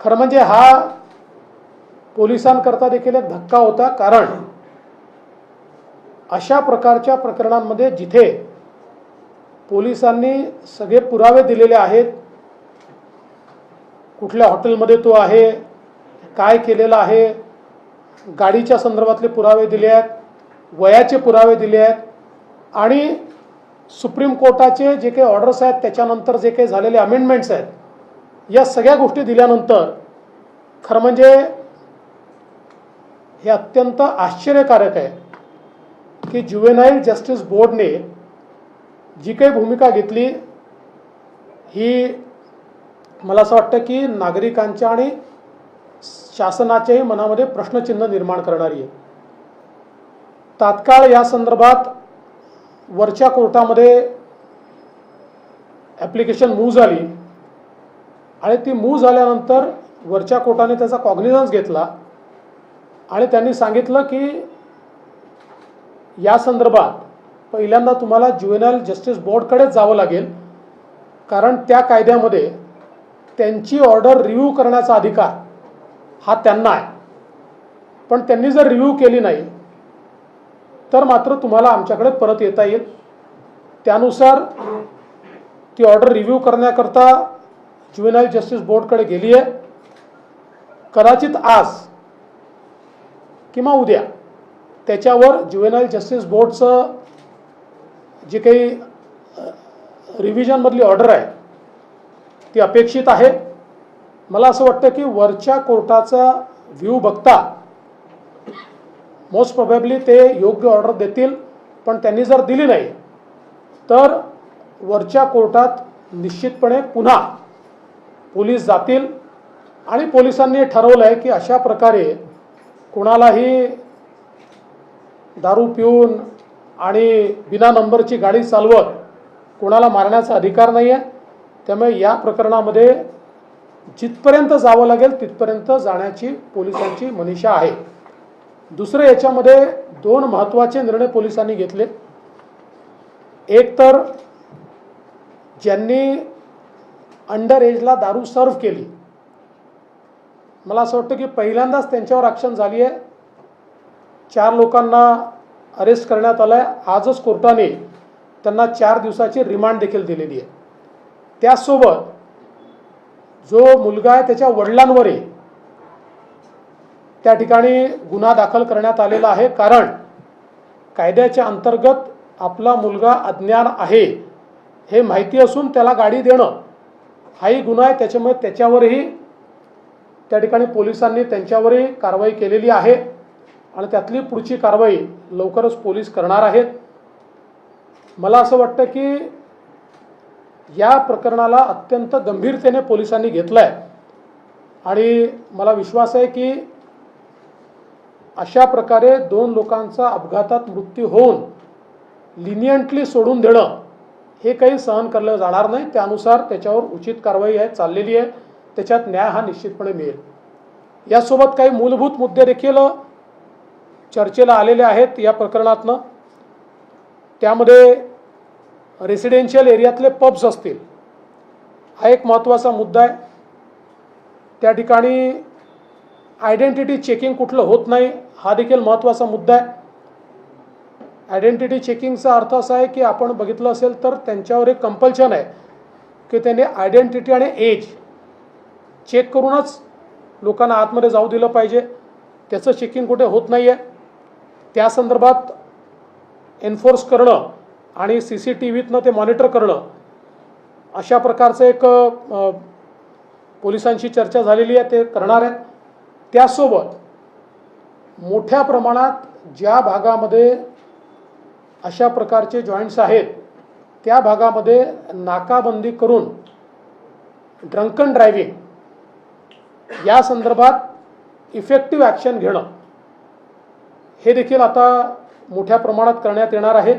खरं म्हणजे हा पोलिसांकरता देखील एक धक्का होता कारण अशा प्रकारच्या प्रकरणांमध्ये जिथे पोलिसांनी सगळे पुरावे दिलेले आहेत कुठल्या हॉटेलमध्ये तो आहे काय केलेलं आहे गाडीच्या संदर्भातले पुरावे दिले आहेत वयाचे पुरावे दिले आहेत आणि सुप्रीम कोर्टाचे जे काही ऑर्डर्स आहेत त्याच्यानंतर जे काही झालेले अमेंडमेंट्स आहेत या सगळ्या गोष्टी दिल्यानंतर खरं म्हणजे हे अत्यंत आश्चर्यकारक आहे की जुवेनाईल जस्टिस बोर्डने जी काही भूमिका घेतली ही मला असं वाटतं की नागरिकांच्या आणि शासनाच्याही मनामध्ये प्रश्नचिन्ह निर्माण करणारी आहे. तात्काळ या संदर्भात वरच्या कोर्टामध्ये ॲप्लिकेशन मूव झाली आणि ती मूव झाल्यानंतर वरच्या कोर्टाने त्याचा कॉग्निझन्स घेतला. आणि त्यांनी सांगितलं की या संदर्भात पहिल्यांदा तुम्हाला ज्युएनल जस्टिस बोर्डकडेच जावं लागेल. कारण त्या कायद्यामध्ये त्यांची ऑर्डर रिव्ह्यू करण्याचा अधिकार हा त्यांना आहे. पण त्यांनी जर रिव्ह्यू केली नाही तर मात्र तुम्हाला आमच्याकडे परत येता येईल. त्यानुसार ती ऑर्डर रिव्ह्यू करण्याकरता ज्युएनाईल जस्टिस बोर्डकडे गेली आहे. कदाचित आज किंवा उद्या त्याच्यावर ज्युएनाईल जस्टिस बोर्डचं जे काही रिव्हिजनमधली ऑर्डर आहे ती अपेक्षित आहे. मला असं वाटतं की वरच्या कोर्टाचा व्ह्यू बघता मोस्ट प्रॉबेबली ते योग्य ऑर्डर देतील पण त्यांनी जर दिली नाही तर वरच्या कोर्टात निश्चितपणे पुन्हा पोलीस जातील. आणि पोलिसांनी ठरवलं आहे की अशा प्रकारे कुणालाही दारू पिऊन आणि बिना नंबरची गाडी चालवत कोणाला मारण्याचा अधिकार नाही आहे त्यामुळे या प्रकरणामध्ये जिथपर्यंत जावं लागेल तिथपर्यंत जाण्याची पोलिसांची मनीषा आहे. दुसरं याच्यामध्ये दोन महत्त्वाचे निर्णय पोलिसांनी घेतले. एक तर ज्यांनी अंडर एजला दारू सर्व केली. मला असं वाटतं की पहिल्यांदाच त्यांच्यावर ॲक्शन झाली आहे. चार लोकांना अरेस्ट करण्यात आलं आहे आजच कोर्टाने त्यांना चार दिवसाची रिमांड देखील दिलेली आहे. त्याचसोबत जो मुलगा आहे त्याच्या वडिलांवरही त्या ठिकाणी गुन्हा दाखल करण्यात आलेला आहे. कारण कायद्याच्या अंतर्गत आपला मुलगा अज्ञान आहे हे माहिती असून त्याला गाडी देणं हाही गुन्हा आहे त्याच्यामुळे त्याच्यावरही त्या ठिकाणी पोलिसांनी त्यांच्यावरही कारवाई केलेली आहे आणि त्यातली पुढची कारवाई लवकरच पोलीस करणार आहेत. मला असं वाटतं की या प्रकरणाला अत्यंत गंभीरतेने पोलिसांनी घेतलं आहे आणि मला विश्वास आहे की अशा प्रकारे दोन लोकांचा अपघातात मृत्यू होऊन लिनियंटली सोडून देणं हे काही सहन करलं जाणार नाही. त्यानुसार त्याच्यावर उचित कारवाई आहे चाललेली आहे. त्याच्यात न्याय हा निश्चितपणे मिळेल. यासोबत काही मूलभूत मुद्दे देखील चर्चेला आलेले आहेत या प्रकरणातनं. त्यामध्ये रेसिडेन्शियल एरियातले पब्स असतील. हा एक महत्त्वाचा मुद्दा आहे. त्या ठिकाणी आयडेंटिटी चेकिंग कुठलं होत नाही हा देखील महत्त्वाचा मुद्दा आहे. आयडेंटिटी चेकिंगचा अर्थ असा आहे की आपण बघितलं असेल तर त्यांच्यावर एक कंपल्शन आहे की त्यांनी आयडेंटिटी आणि एज चेक करूनच लोकांना आतमध्ये जाऊ दिलं पाहिजे. त्याचं चेकिंग कुठे होत नाही आहे त्या संदर्भात एन्फोर्स करणं आणि सी सी टी व्हीतनं ते मॉनिटर करणं अशा प्रकारचं एक पोलिसांशी चर्चा झालेली आहे ते करणार आहेत. त्यासोबत मोठ्या प्रमाणात ज्या भागामध्ये अशा प्रकारचे जॉईंट्स आहेत. त्या भागामध्ये नाकाबंदी करून ड्रंकन ड्रायव्हिंग या संदर्भात इफेक्टिव्ह ॲक्शन घेणं. हे देखील आता मोठ्या प्रमाणात करण्यात येणार आहे.